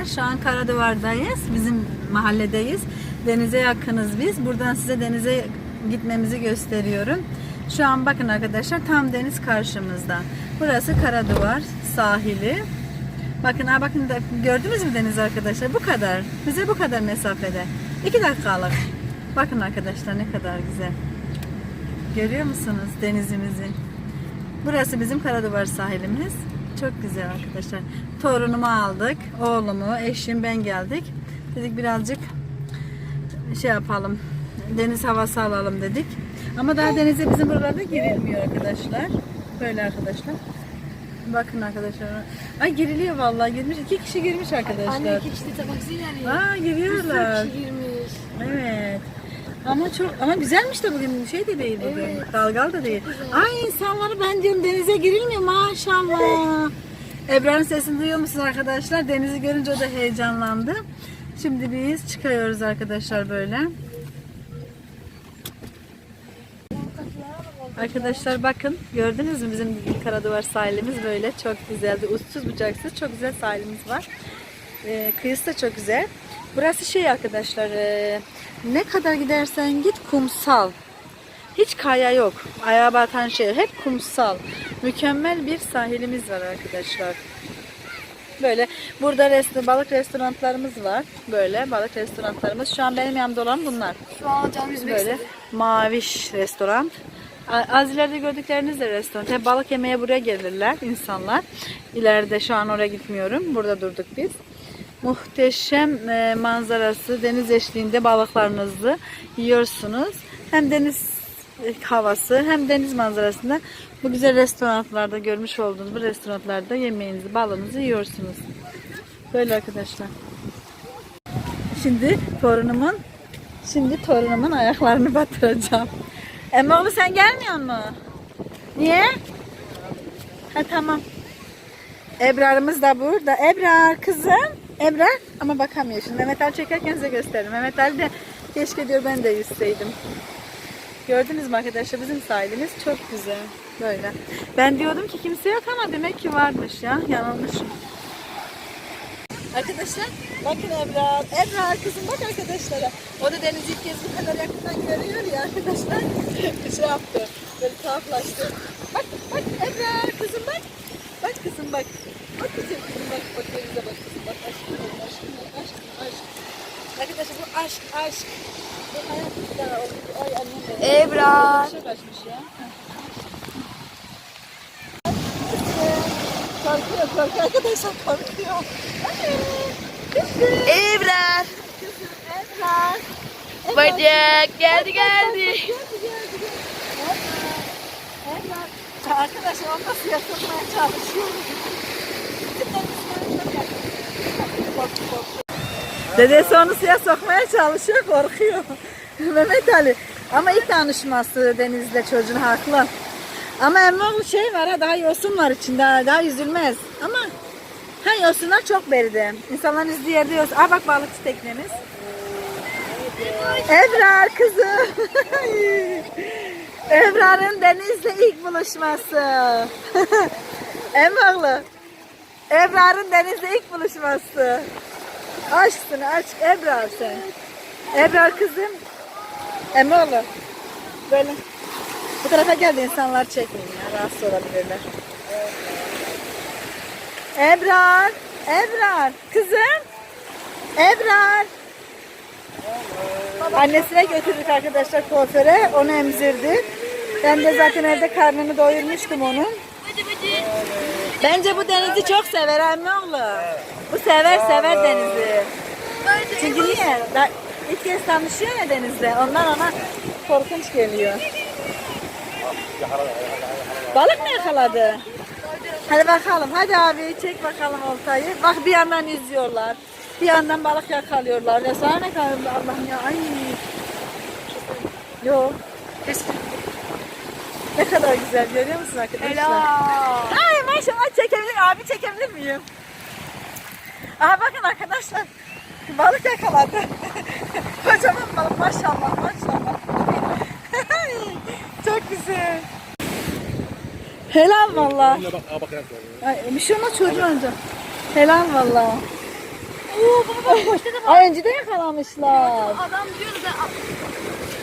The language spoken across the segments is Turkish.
arkadaşlar. Şu an Karaduvar'dayız. Bizim mahalledeyiz. Denize yakınız biz. Buradan size denize gitmemizi gösteriyorum. Şu an bakın arkadaşlar tam deniz karşımızda. Burası Karaduvar sahili. Bakın ha bakın da gördünüz mü deniz arkadaşlar? Bu kadar. Bize bu kadar mesafede. 2 dakikalık. Bakın arkadaşlar ne kadar güzel. Görüyor musunuz denizimizi? Burası bizim Karaduvar sahilimiz. Çok güzel arkadaşlar. Torunumu aldık. Oğlumu, eşim, ben geldik. Dedik birazcık şey yapalım. Deniz havası alalım dedik. Ama daha denize bizim buralarda girilmiyor arkadaşlar. Böyle arkadaşlar. Bakın arkadaşlar. Ay giriliyor vallahi girmiş. iki kişi girmiş arkadaşlar. Anne iki kişi de baksana yani. Aa Bir giriyorlar. sürü kişi girmiş. Evet. Ama çok ama güzelmiş de bugün şey de değil bugün. Evet. Dalgal da değil. Ay insanları ben diyorum denize girilmiyor maşallah. Ebrar'ın sesini duyuyor musunuz arkadaşlar? Denizi görünce o da heyecanlandı. Şimdi biz çıkıyoruz arkadaşlar böyle. Arkadaşlar bakın gördünüz mü bizim Karaduvar sahilimiz böyle çok güzeldi. Uçsuz bucaksız çok güzel sahilimiz var. Ee, kıyısı da çok güzel. Burası şey arkadaşlar e, ne kadar gidersen git kumsal. Hiç kaya yok. Ayağa batan şey hep kumsal. Mükemmel bir sahilimiz var arkadaşlar. Böyle burada restoran, balık restoranlarımız var. Böyle balık restoranlarımız. Şu an benim yanımda olan bunlar. Şu an yüzmek Böyle maviş restoran. Az ileride gördükleriniz de restoran. Hep balık yemeye buraya gelirler insanlar. İleride şu an oraya gitmiyorum. Burada durduk biz. Muhteşem e, manzarası, deniz eşliğinde balıklarınızı yiyorsunuz. Hem deniz havası hem deniz manzarasında bu güzel restoranlarda görmüş olduğunuz bu restoranlarda yemeğinizi, balığınızı yiyorsunuz. Böyle arkadaşlar. Şimdi torunumun Şimdi torunumun ayaklarını batıracağım. Emre oğlu sen gelmiyor mu? Niye? Ha tamam. Ebrar'ımız da burada. Ebrar kızım. Ebrar ama bakamıyor şimdi. Mehmet Ali çekerken size gösteririm. Mehmet Ali de keşke diyor ben de yüzseydim. Gördünüz mü arkadaşlar bizim sahilimiz çok güzel. Böyle. Ben diyordum ki kimse yok ama demek ki varmış ya. Yanılmışım. Arkadaşlar bakın Ebrar. Ebrar kızım bak arkadaşlara. O da denizi ilk kez bu kadar yakından görüyor ya arkadaşlar. şey yaptı. Böyle tuhaflaştı. Bak bak Ebrar kızım bak. Bak kızım bak. Bak kızım kızım bak. Bak denize bak kızım bak. Aşkım benim aşkım benim aşkım aşk. Arkadaşlar bu aşk aşk. Bu hayat bir daha oldu. Ay annem benim. Ebrar. Bir şey kaçmış ya. Korkuyor korkuyor arkadaşlar korkuyor. Ebrar. Ebrar. Bacak geldi geldi. Ebrar. Arkadaşlar onu da suya sokmaya çalışıyor. Dedesi onu suya sokmaya çalışıyor, korkuyor. Mehmet Ali. Ama ilk tanışması Deniz'le çocuğun haklı. Ama emmi şey var ha, daha yosun var içinde, daha, yüzülmez. Ama ha yosunlar çok beride. İnsanların yüzdüğü yerde yosun. Aa bak balıkçı teknemiz. Ebrar kızım. Ebrar'ın Deniz'le ilk buluşması. Emrahlı. Ebrar'ın Deniz'le ilk buluşması. Aşksın aşk Ebrar sen. Ebrar kızım. Emrahlı. Böyle. Bu tarafa geldi insanlar çekmeyin ya. Rahatsız olabilirler. Ebrar. Ebrar. Kızım. Ebrar. Annesine götürdük arkadaşlar kuaföre. Onu emzirdi. Ben de zaten evde karnını doyurmuştum onun. Bence bu denizi çok sever anne oğlu. Bu sever sever denizi. Çünkü niye? Da, ilk kez tanışıyor ya denizde. Ondan ona korkunç geliyor. Balık mı yakaladı? Hadi bakalım. Hadi abi çek bakalım oltayı. Bak bir yandan yüzüyorlar. Bir yandan balık yakalıyorlar. Ya sana ne kadar Allah'ım ya. Ay. Yok. Ne kadar güzel görüyor musun arkadaşlar? Helal. Ay maşallah çekebilir abi çekebilir miyim? Aha bakın arkadaşlar. Balık yakaladı. Kocaman balık maşallah maşallah. Çok güzel. Helal valla. Bak, aa bak. Ay, bir şey olmaz çocuğun önce. Helal valla. Ay önceden yakalamışlar. Adam diyor da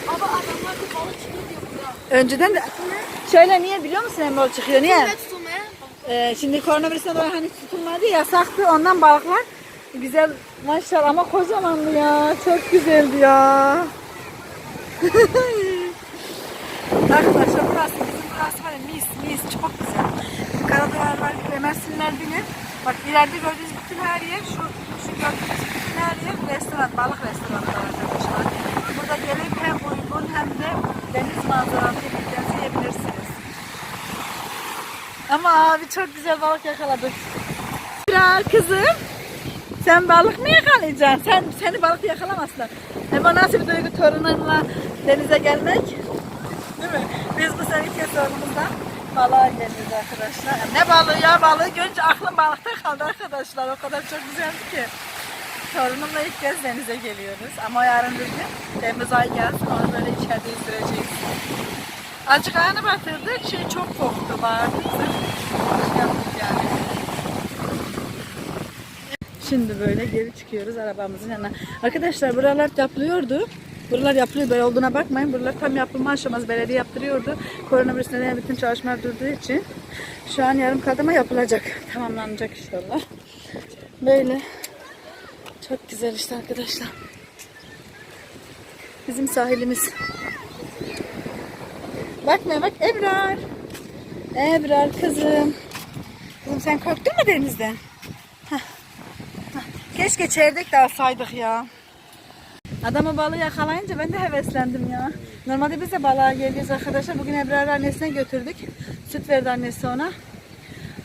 Ama adamlar da balık çıkıyor diyor. Önceden de şöyle niye biliyor musun Emre çıkıyor niye? Tutulmaya? Ee, şimdi koronavirüsüne dolayı hani tutulmadı yasaktı ondan balıklar güzel maşallah ama kocamandı ya çok güzeldi ya. Arkadaşlar burası bizim burası var ya mis mis çok güzel. Karaduvar var, Mersinler bilir. Bak ileride gördüğünüz bütün her yer şu, şu gördüğünüz bütün her yer restoran, balık restoranları arkadaşlar. Burada gelip hem uygun hem de deniz manzaralı yemeklerinizi yiyebilirsiniz. Ama abi çok güzel balık yakaladık. Ya kızım. Sen balık mı yakalayacaksın? Sen seni balık yakalamazlar. Hem o nasıl bir duygu torununla denize gelmek? Değil mi? Biz bu sene ilk kez torunumuzdan balığa geliyoruz arkadaşlar. Ne balığı ya balığı görünce aklım balıkta kaldı arkadaşlar. O kadar çok güzeldi ki. Torunumla ilk kez denize geliyoruz. Ama yarın bir gün Temmuz ayı gelsin onu böyle içeride izleyeceğiz. Azıcık ayağını batırdık. Şey çok koktu yaptık yani. Şimdi böyle geri çıkıyoruz arabamızın yanına. Arkadaşlar buralar yapılıyordu. Buralar yapılıyor böyle olduğuna bakmayın. Buralar tam yapılma aşaması belediye yaptırıyordu. Koronavirüs nedeniyle bütün çalışmalar durduğu için şu an yarım kadıma yapılacak. Tamamlanacak inşallah. Böyle çok güzel işte arkadaşlar. Bizim sahilimiz. Bakma bak Ebrar. Ebrar kızım. Kızım sen korktun mu denizden? Keşke çeyrek de alsaydık ya. Adamı balığı yakalayınca ben de heveslendim ya. Normalde biz de balığa geliyoruz arkadaşlar. Bugün Ebrar annesine götürdük. Süt verdi annesi ona.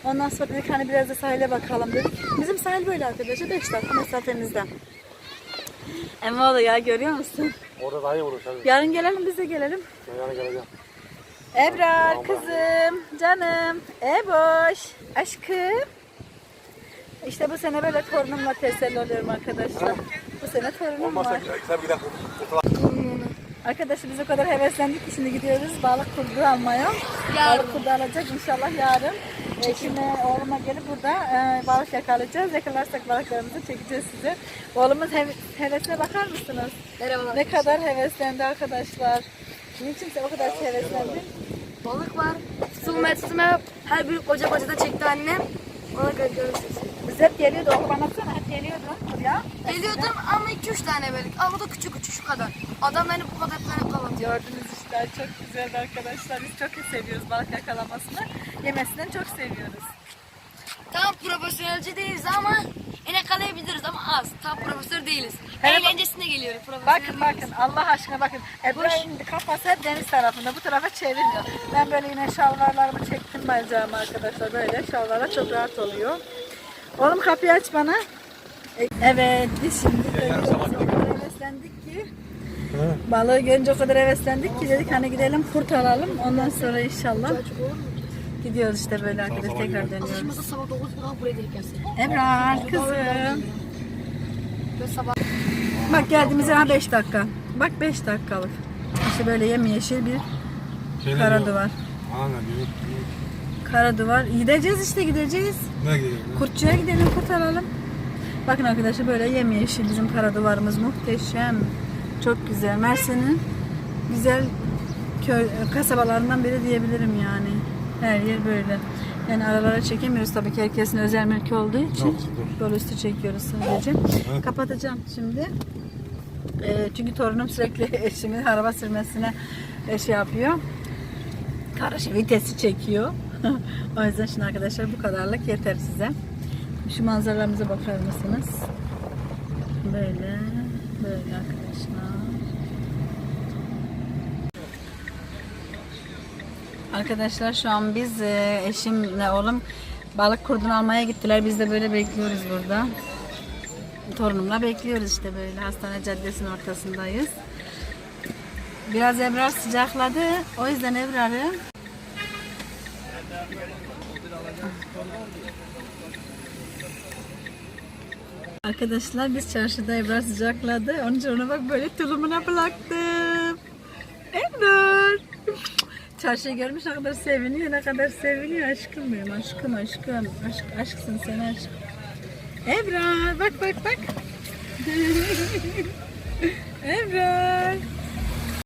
Ondan sonra dedik hani biraz da sahile bakalım dedik. Bizim sahil böyle arkadaşlar 5 dakika mesafemizde. Emoğlu ya görüyor musun? Orada daha iyi olur tabii. Yarın gelelim biz de gelelim. Yarın geleceğim. Ebrar kızım, canım, Eboş, aşkım. İşte bu sene böyle torunumla teselli oluyorum arkadaşlar. Bu sene torunum var. Arkadaşlar biz o kadar heveslendik ki şimdi gidiyoruz balık kurdu almaya. Balık kurdu alacak inşallah yarın. E, şimdi oğluma gelip burada e, balık yakalayacağız. Yakalarsak balıklarımızı çekeceğiz size. Oğlumun hev- hevesine bakar mısınız? Merhabalar. Ne kadar heveslendi arkadaşlar. Niçin sen o kadar heveslendin? Balık var. Tutulmaya tutulmaya her bir koca koca da çekti annem. Ona göre görürsünüz. Biz hep geliyordu oğlum anlatsana hep geliyordu buraya. Geliyordum ama 2-3 tane böyle. Ama da küçük küçük şu kadar. Adam beni bu kadar tane kalatıyor. Gördünüz işte çok güzeldi arkadaşlar. Biz çok seviyoruz balık yakalamasını. Yemesinden çok seviyoruz. Tam profesyonelci değiliz ama yine yakalayabiliriz ama az. Tam profesör değiliz. Hele bak- Eğlencesine geliyoruz. Profesör Bakın değiliz. bakın Allah aşkına bakın. Ebrahim'in kafası hep deniz tarafında. Bu tarafa çevirmiyor. Ben böyle yine şalvarlarımı çektim bacağıma arkadaşlar. Böyle şalvarlar çok rahat oluyor. Oğlum kapıyı aç bana. Evet biz şimdi o kadar heveslendik ki balığı görünce o kadar heveslendik ki dedik hani gidelim kurt alalım ondan sonra inşallah gidiyoruz işte böyle arkadaşlar tekrar dönüyoruz. Alışımızda sabah 9 gibi buraya denk gelsin. Ebrar kızım. Sabah Bak geldiğimizde ha 5 dakika. Bak 5 dakikalık. İşte böyle yemyeşil bir kara duvar. Ana diyor. Kara duvar. Gideceğiz işte gideceğiz. Ne gidiyor? Kurtçuya gidelim kurt alalım. Bakın arkadaşlar böyle yemyeşil bizim kara duvarımız muhteşem. Çok güzel. Mersin'in güzel köy kasabalarından biri diyebilirim yani. Her yer böyle. Yani aralara çekemiyoruz tabii ki herkesin özel mülkü olduğu için. Yok. Yol üstü çekiyoruz sadece. Kapatacağım şimdi. Ee, çünkü torunum sürekli eşimin araba sürmesine e, şey yapıyor. Karşı vitesi çekiyor. o yüzden şimdi arkadaşlar bu kadarlık yeter size. Şu manzaralarımıza bakar mısınız? Böyle, böyle arkadaşlar. Arkadaşlar şu an biz e, eşimle oğlum balık kurdunu almaya gittiler. Biz de böyle bekliyoruz burada. Torunumla bekliyoruz işte böyle hastane caddesinin ortasındayız. Biraz Ebrar sıcakladı. O yüzden Ebrar'ı Arkadaşlar biz çarşıda Ebrar sıcakladı. Onun için ona bak böyle tulumuna bıraktım. Ebrar. Çarşıyı görmüş ne kadar seviniyor, ne kadar seviniyor. Aşkım benim, aşkım, aşkım. Aşk, aşksın sen aşk. Ebrar, bak bak bak. Ebrar.